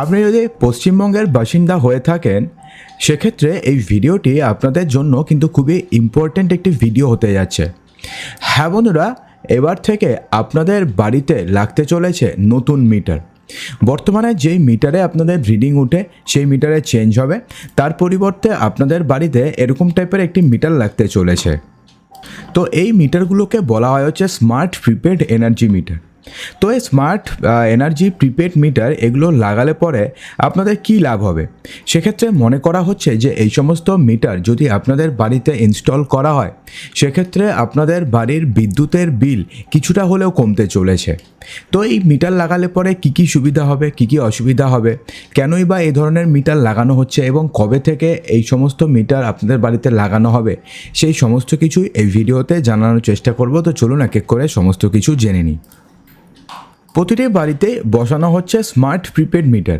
আপনি যদি পশ্চিমবঙ্গের বাসিন্দা হয়ে থাকেন, সেক্ষেত্রে এই ভিডিওটি আপনাদের জন্য কিন্তু খুবই ইম্পর্ট্যান্ট একটি ভিডিও হতে যাচ্ছে। হ্যাঁ বন্ধুরা, এবার থেকে আপনাদের বাড়িতে লাগতে চলেছে নতুন মিটার বর্তমানে যেই মিটারে আপনাদের রিডিং উঠে, সেই মিটারে চেঞ্জ হবে। তার পরিবর্তে আপনাদের বাড়িতে এরকম টাইপের একটি মিটার লাগতে চলেছে। তো এই মিটারগুলোকে বলা হয় হচ্ছে স্মার্ট প্রিপেড এনার্জি মিটার তো এই স্মার্ট এনার্জি প্রিপেড মিটার এগুলো লাগালে পরে আপনাদের কী লাভ হবে? সেক্ষেত্রে মনে করা হচ্ছে যে এই সমস্ত মিটার যদি আপনাদের বাড়িতে ইনস্টল করা হয়, সেক্ষেত্রে আপনাদের বাড়ির বিদ্যুতের বিল কিছুটা হলেও কমতে চলেছে। তো এই মিটার লাগালে পরে কী কী সুবিধা হবে, কী কী অসুবিধা হবে? কেনই বা এই ধরনের মিটার লাগানো হচ্ছে এবং কবে থেকে এই সমস্ত মিটার আপনাদের বাড়িতে লাগানো হবে, সেই সমস্ত কিছুই এই ভিডিওতে জানানোর চেষ্টা করব। তো চলুন এক এক করে সমস্ত কিছু জেনে নিই। প্রতিটি বাড়িতে বসানো হচ্ছে স্মার্ট প্রিপেড মিটার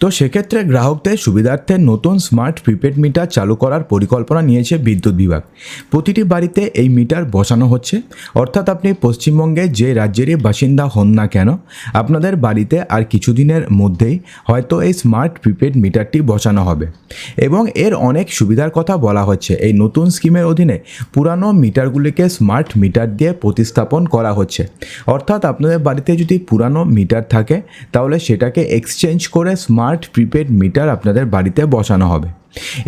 তো সেক্ষেত্রে গ্রাহকদের সুবিধার্থে নতুন স্মার্ট প্রিপেড মিটার চালু করার পরিকল্পনা নিয়েছে বিদ্যুৎ বিভাগ। প্রতিটি বাড়িতে এই মিটার বসানো হচ্ছে। অর্থাৎ আপনি পশ্চিমবঙ্গে যে রাজ্যেরই বাসিন্দা হন না কেন, আপনাদের বাড়িতে আর কিছুদিনের মধ্যেই হয়তো এই স্মার্ট প্রিপেড মিটারটি বসানো হবে। এবং এর অনেক সুবিধার কথা বলা হচ্ছে। এই নতুন স্কিমের অধীনে পুরানো মিটারগুলিকে স্মার্ট মিটার দিয়ে প্রতিস্থাপন করা হচ্ছে। অর্থাৎ আপনাদের বাড়িতে যদি পুরানো মিটার থাকে, তাহলে সেটাকে এক্সচেঞ্জ করে স্মার্ট প্রিপেড মিটার আপনাদের বাড়িতে বসানো হবে।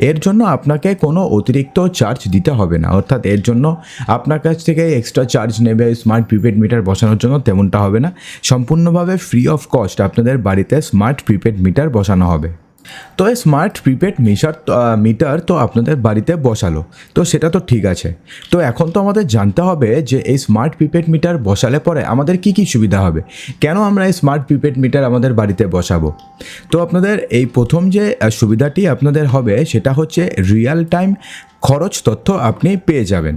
এর জন্য আপনাকে কোনো অতিরিক্ত চার্জ দিতে হবে না। অর্থাৎ এর জন্য আপনার কাছ থেকে এক্সট্রা চার্জ নেবে স্মার্ট প্রিপেড মিটার বসানোর জন্য, তেমনটা হবে না। সম্পূর্ণভাবে ফ্রি অফ কস্ট আপনাদের বাড়িতে স্মার্ট প্রিপেড মিটার বসানো হবে। তো এই স্মার্ট প্রিপেড মিটার মিটার তো আপনাদের বাড়িতে বসালো। তো সেটা তো ঠিক আছে। তো এখন তো আমাদের জানতে হবে যে এই স্মার্ট প্রিপেড মিটার বসালে পরে আমাদের কি কি সুবিধা হবে? কেন আমরা এই স্মার্ট প্রিপেড মিটার আমাদের বাড়িতে বসাবো? তো আপনাদের এই প্রথম যে সুবিধাটি আপনাদের হবে সেটা হচ্ছে রিয়েল টাইম খরচ তথ্য আপনি পেয়ে যাবেন।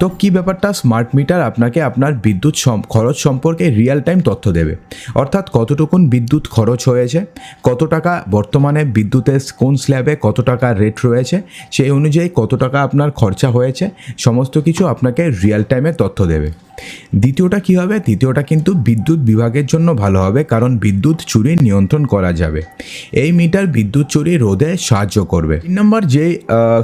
তো কি ব্যাপারটা স্মার্ট মিটার আপনাকে আপনার বিদ্যুৎ খরচ সম্পর্কে রিয়েল টাইম তথ্য দেবে? অর্থাৎ কতটুকুন বিদ্যুৎ খরচ হয়েছে, কত টাকা বর্তমানে বিদ্যুতের কোন স্ল্যাবে কত টাকা রেট রয়েছে, সেই অনুযায়ী কত টাকা আপনার খরচা হয়েছে, সমস্ত কিছু আপনাকে রিয়েল টাইমে তথ্য দেবে। দ্বিতীয়টা কি হবে? তৃতীয়টা কিন্তু বিদ্যুৎ বিভাগের জন্য ভালো হবে, কারণ বিদ্যুৎ চুরি নিয়ন্ত্রণ করা যাবে। এই মিটার বিদ্যুৎ চুরি রোধে সাহায্য করবে। তিন নম্বর যে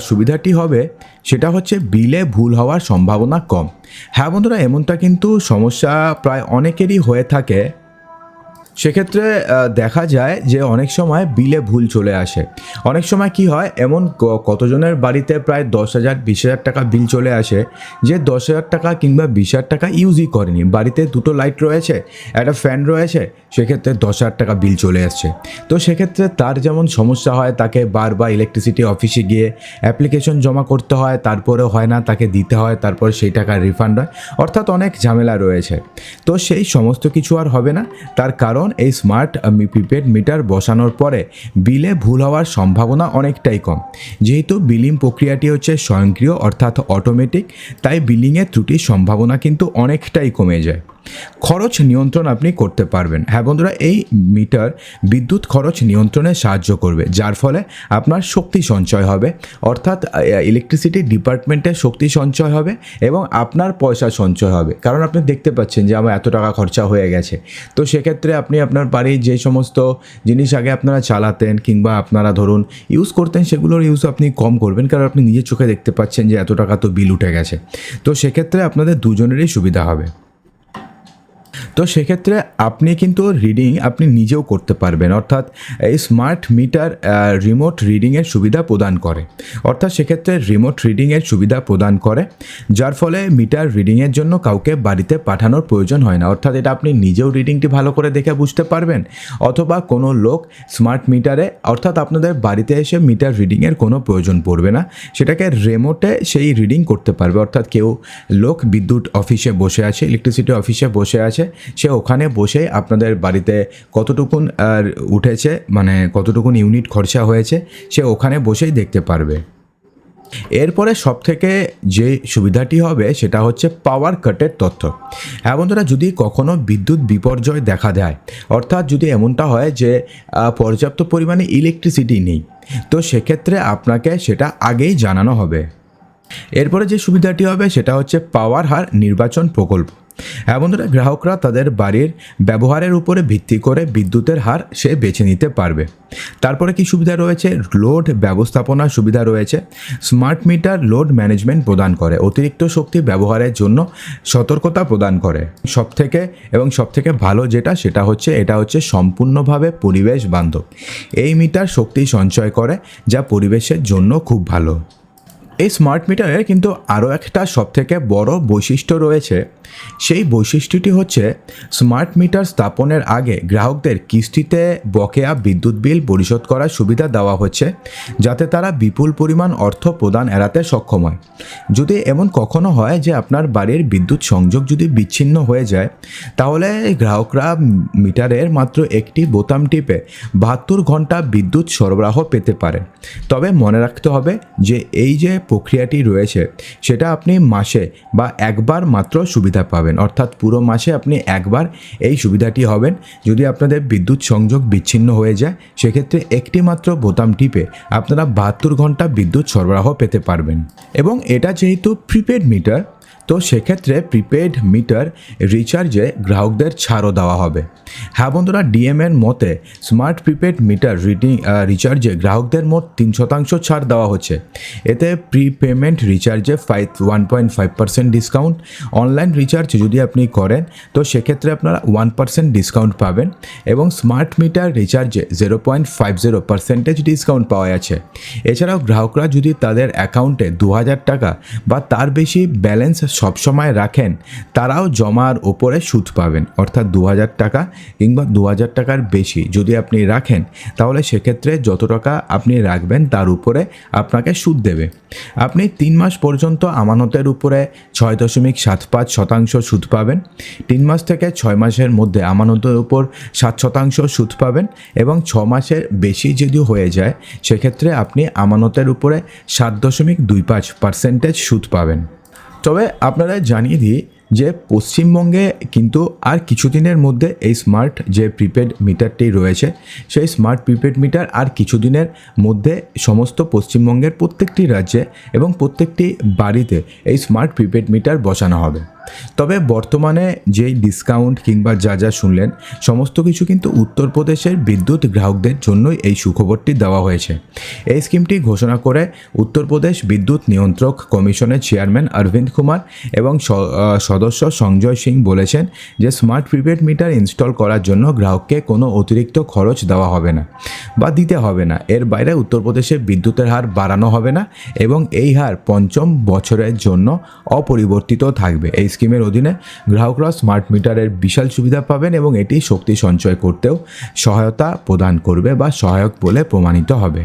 সুবিধাটি হবে, সেটা হচ্ছে বিলে ভুল হওয়ার সম্ভাবনা কম। হ্যাঁ বন্ধুরা, এমনটা কিন্তু সমস্যা প্রায় অনেকেরই হয়ে থাকে। সেক্ষেত্রে দেখা যায় যে অনেক সময় বিলে ভুল চলে আসে। অনেক সময় কি হয়, এমন কতজনের বাড়িতে প্রায় দশ হাজার, বিশ হাজার টাকা বিল চলে আসে, যে দশ হাজার টাকা কিংবা বিশ হাজার টাকা ইউজই করেনি। বাড়িতে দুটো লাইট রয়েছে, একটা ফ্যান রয়েছে, সেক্ষেত্রে দশ হাজার টাকা বিল চলে আসছে। তো সেক্ষেত্রে তার যেমন সমস্যা হয়, তাকে বারবার ইলেকট্রিসিটি অফিসে গিয়ে অ্যাপ্লিকেশন জমা করতে হয় তারপরে হয় না, তাকে দিতে হয়, তারপর সেই টাকা রিফান্ড হয়। অর্থাৎ অনেক ঝামেলা রয়েছে। তো সেই সমস্ত কিছু আর হবে না। তার কারণ এই স্মার্ট প্রিপেড মিটার বসানোর পরে বিলে ভুল হওয়ার সম্ভাবনা অনেকটাই কম। যেহেতু বিলিং প্রক্রিয়াটি হচ্ছে স্বয়ংক্রিয় অর্থাৎ অটোমেটিক তাই বিলিংয়ের ত্রুটির সম্ভাবনা কিন্তু অনেকটাই কমে যায়। খরচ নিয়ন্ত্রণ আপনি করতে পারবেন। হ্যাঁ বন্ধুরা, এই মিটার বিদ্যুৎ খরচ নিয়ন্ত্রণে সাহায্য করবে, যার ফলে আপনার শক্তি সঞ্চয় হবে, অর্থাৎ ইলেকট্রিসিটি ডিপার্টমেন্টের শক্তি সঞ্চয় হবে এবং আপনার পয়সা সঞ্চয় হবে। কারণ আপনি দেখতে পাচ্ছেন যে আমার এত টাকা খরচা হয়ে গেছে। তো সেক্ষেত্রে আপনি আপনার বাড়ির যে সমস্ত জিনিস আগে আপনারা চালাতেন কিংবা আপনারা ধরুন ইউজ করতেন, সেগুলোর ইউজ আপনি কম করবেন, কারণ আপনি নিজের চোখে দেখতে পাচ্ছেন যে এত টাকা তো বিল উঠে গেছে। তো সেক্ষেত্রে আপনাদের দুজনেরই সুবিধা হবে। তো সেক্ষেত্রে আপনি কিন্তু রিডিং আপনি নিজেও করতে পারবেন। অর্থাৎ এই স্মার্ট মিটার রিমোট রিডিংয়ের সুবিধা প্রদান করে। অর্থাৎ সেক্ষেত্রে রিমোট রিডিংয়ের সুবিধা প্রদান করে, যার ফলে মিটার রিডিংয়ের জন্য কাউকে বাড়িতে পাঠানোর প্রয়োজন হয় না। অর্থাৎ এটা আপনি নিজেও রিডিংটি ভালো করে দেখে বুঝতে পারবেন, অথবা কোনো লোক স্মার্ট মিটারে অর্থাৎ আপনাদের বাড়িতে এসে মিটার রিডিংয়ের কোনো প্রয়োজন পড়বে না। সেটাকে রেমোটে সেই রিডিং করতে পারবে। অর্থাৎ কেউ লোক বিদ্যুৎ অফিসে বসে আছে ইলেকট্রিসিটি অফিসে বসে আছে সে ওখানে বসে আপনাদের বাড়িতে কতটুকুন আর উঠেছে মানে কতটুকুন ইউনিট খরচা হয়েছে, সে ওখানে বসেই দেখতে পারবে। এরপরে সব থেকে যে সুবিধাটি হবে, সেটা হচ্ছে পাওয়ার কাটের তথ্য। হ্যাঁ বন্ধুরা, যদি কখনো বিদ্যুৎ বিপর্যয় দেখা দেয়, অর্থাৎ যদি এমনটা হয় যে পর্যাপ্ত পরিমাণে ইলেকট্রিসিটি নেই, তো সেক্ষেত্রে আপনাকে সেটা আগেই জানানো হবে। এরপরে যে সুবিধাটি হবে, সেটা হচ্ছে পাওয়ার হার নির্বাচন প্রকল্প। বন্ধুরা, গ্রাহকরা তাদের বাড়ির ব্যবহারের উপরে ভিত্তি করে বিদ্যুতের হার সে বেছে নিতে পারবে। তারপরে কি সুবিধা রয়েছে? লোড ব্যবস্থাপনার সুবিধা রয়েছে। স্মার্ট মিটার লোড ম্যানেজমেন্ট প্রদান করে, অতিরিক্ত শক্তি ব্যবহারের জন্য সতর্কতা প্রদান করে। সবথেকে এবং সবথেকে ভালো যেটা, সেটা হচ্ছে, এটা হচ্ছে সম্পূর্ণভাবে পরিবেশ বান্ধব। এই মিটার শক্তি সঞ্চয় করে, যা পরিবেশের জন্য খুব ভালো। এই স্মার্ট মিটারের কিন্তু আরও একটা সবথেকে বড় বৈশিষ্ট্য রয়েছে। সেই বৈশিষ্ট্যটি হচ্ছে স্মার্ট মিটার স্থাপনের আগে গ্রাহকদের কিস্তিতে বকেয়া বিদ্যুৎ বিল পরিশোধ করার সুবিধা দেওয়া হচ্ছে, যাতে তারা বিপুল পরিমাণ অর্থ প্রদান এড়াতে সক্ষম হয়। যদি এমন কখনো হয় যে আপনার বাড়ির বিদ্যুৎ সংযোগ যদি বিচ্ছিন্ন হয়ে যায়, তাহলে গ্রাহকরা মিটারের মাত্র একটি বোতাম টিপে বাহাত্তর ঘণ্টা বিদ্যুৎ সরবরাহ পেতে পারে। তবে মনে রাখতে হবে যে এই যে প্রক্রিয়াটি রয়েছে, সেটা আপনি মাসে বা একবার মাত্র সুবিধা পাবেন। অর্থাৎ পুরো মাসে আপনি একবার এই সুবিধাটি হবেন। যদি আপনাদের বিদ্যুৎ সংযোগ বিচ্ছিন্ন হয়ে যায়, সেক্ষেত্রে একটি মাত্র বোতাম টিপে আপনারা বাহাত্তর ঘণ্টা বিদ্যুৎ সরবরাহ পেতে পারবেন। এবং এটা যেহেতু প্রিপেড মিটার তো সেক্ষেত্রে প্রিপেড মিটার রিচার্জে গ্রাহকদের ছাড়ও দেওয়া হবে। হ্যাঁ বন্ধুরা ডিএমের মতে স্মার্ট প্রিপেড মিটার রিডিং রিচার্জে গ্রাহকদের মোট তিন শতাংশ ছাড় দেওয়া হচ্ছে। এতে pre payment রিচার্জে five one point five percent discount online recharge যদি আপনি করেন, তো সেক্ষেত্রে আপনারা ওয়ান পার্সেন্ট ডিসকাউন্ট পাবেন এবং smart meter রিচার্জে zero point five zero percentage discount পাওয়া যাচ্ছে। এছাড়াও গ্রাহকরা যদি তাদের অ্যাকাউন্টে দু হাজার টাকা বা তার বেশি ব্যালেন্স সবসময় রাখেন, তারাও জমার ওপরে সুদ পাবেন। অর্থাৎ দু হাজার টাকা কিংবা দু হাজার টাকার বেশি যদি আপনি রাখেন, তাহলে সেক্ষেত্রে যত টাকা আপনি রাখবেন তার উপরে আপনাকে সুদ দেবে। আপনি তিন মাস পর্যন্ত আমানতের উপরে ছয় দশমিক সাত পাঁচ শতাংশ সুদ পাবেন, তিন মাস থেকে ছয় মাসের মধ্যে আমানতের উপর সাত শতাংশ সুদ পাবেন এবং ছ মাসের বেশি যদি হয়ে যায়, সেক্ষেত্রে আপনি আমানতের উপরে সাত দশমিক দুই পাঁচ পার্সেন্টেজ সুদ পাবেন। তবে আপনারা জানিয়ে দিই যে পশ্চিমবঙ্গে কিন্তু আর কিছুদিনের মধ্যে এই স্মার্ট যে প্রিপেড মিটারটি রয়েছে সেই স্মার্ট প্রিপেড মিটার আর কিছুদিনের মধ্যে সমস্ত পশ্চিমবঙ্গের প্রত্যেকটি রাজ্যে এবং প্রত্যেকটি বাড়িতে এই স্মার্ট প্রিপেড মিটার বসানো হবে। তবে বর্তমানে যেই ডিসকাউন্ট কিংবা যা যা শুনলেন সমস্ত কিছু কিন্তু উত্তরপ্রদেশের বিদ্যুৎ গ্রাহকদের জন্যই এই সুখবরটি দেওয়া হয়েছে। এই স্কিমটি ঘোষণা করে উত্তরপ্রদেশ বিদ্যুৎ নিয়ন্ত্রক কমিশনের চেয়ারম্যান অরবিন্দ কুমার এবং স- আহ, সদস্য সঞ্জয় সিং বলেছেন যে স্মার্ট প্রিপেড মিটার ইনস্টল করার জন্য গ্রাহককে কোনো অতিরিক্ত খরচ দেওয়া হবে না বা দিতে হবে না। এর বাইরে উত্তরপ্রদেশে বিদ্যুতের হার বাড়ানো হবে না এবং এই হার পঞ্চম বছরের জন্য অপরিবর্তিত থাকবে। এই স্কিমের অধীনে গ্রাহকরা স্মার্ট মিটারের বিশাল সুবিধা পাবেন এবং এটি শক্তি সঞ্চয় করতেও সহায়তা প্রদান করবে বা সহায়ক বলে প্রমাণিত হবে।